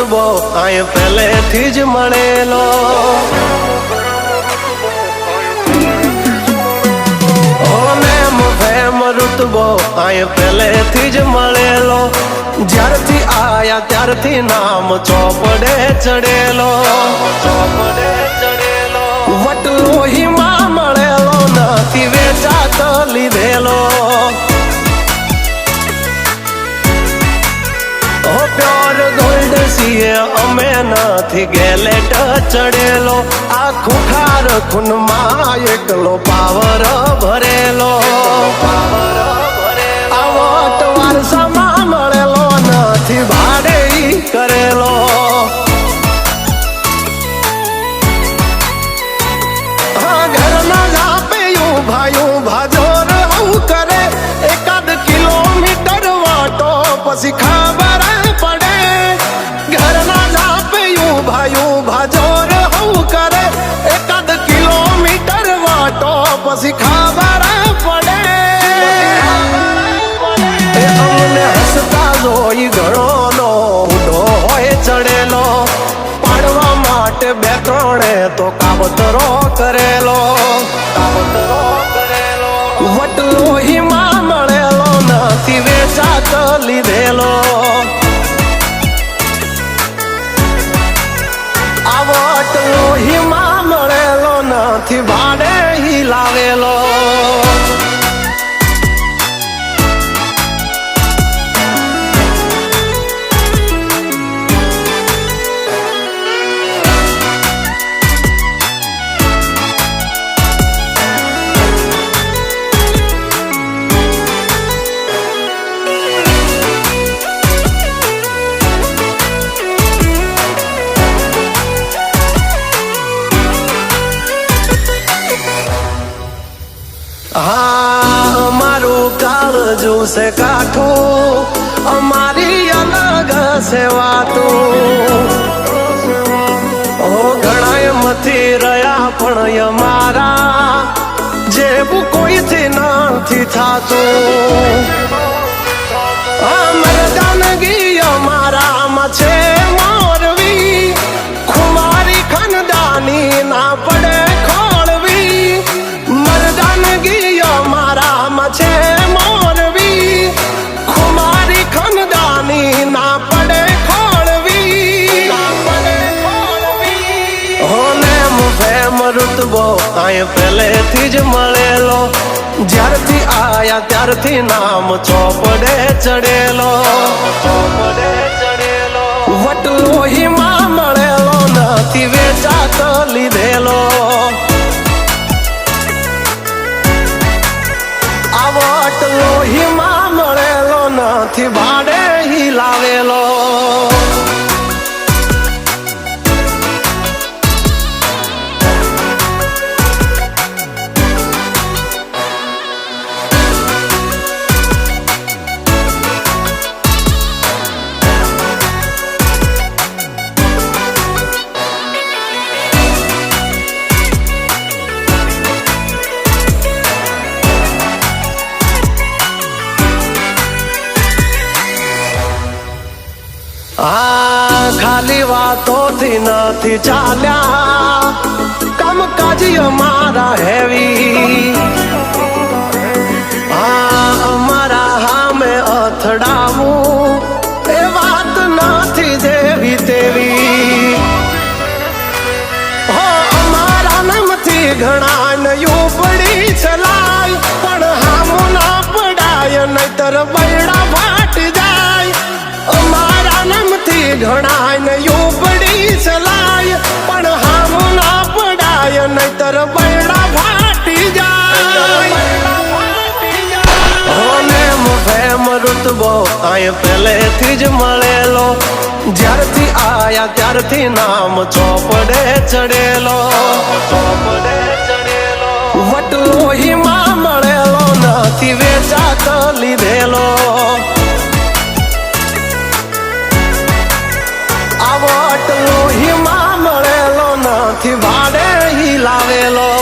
રુતબો આય પહેલેથી જ મળેલો. આય પહેલેથી જ મળેલો. જ્યારથી આયા ત્યારથી નામ ચોપડે ચડેલો ચોપડે ચડેલો. વટલો હિમા નથી ગેલેટ ચડેલો આ ખુખાર ખૂનમાં એકલો પાવર ભરેલો. પાવર ભરેલો આવો વારસામાં મળેલો, નથી ભાડે કરેલો. ઘરના જાપે ભાયું ભાજોર કરે, એકાદ કિલોમીટર વાટો, પછી ખબર પછી ખબર પડે. અમને હસતા જોઈ ઘણો નો ઉડો હોય ચડેલો. પાડવા માટે બે ત્રણે તો કાવતરો કરેલો. કાવતરો કરેલો. વટલો હિમા મળેલો, નથી વેચાત લીધેલો. આ વટલો હિમા મળેલો, નથી ભાડે છે કાઠું અમારી અલગ છે વાતું ઓ ઘણાય મથી રહ્યા પણ અમારા જેવું કોઈથી નથી થાતું અમરદાનગી અમારામાં છે મોરવી ખુમારી ખનદાની ના પડે પહેલેથી જ મળેલો. જ્યારથી આયા ત્યારથી નામ ચોપડે ચડેલો. ચોપડે ચડેલો વટલો હિમા મળેલો, નથી વેચાતો લીધેલો. આ ખાલી વાતોથી નથી ચાલ્યા. કામકાજ અમારા હેવી. આ અમારા હામે અથડાવું. એ વાત નથી દેવી તેવી. હો, અમારા નામથી ઘણા નયું ઘણા નયું પડી ચલાય, પણ હામ ના પડાય, નહીતર બૈડા ફાટી જાય. ફેમ રુતબો પહેલેથી જ મળેલો. જ્યારથી આયા ત્યારથી નામ ચોપડે ચડેલો. ચોપડે વટલો હિમા મળેલો, નથી વેચાત લીધેલો આ વટલો હિમા મળેલો નથી વાડે હિલાવેલો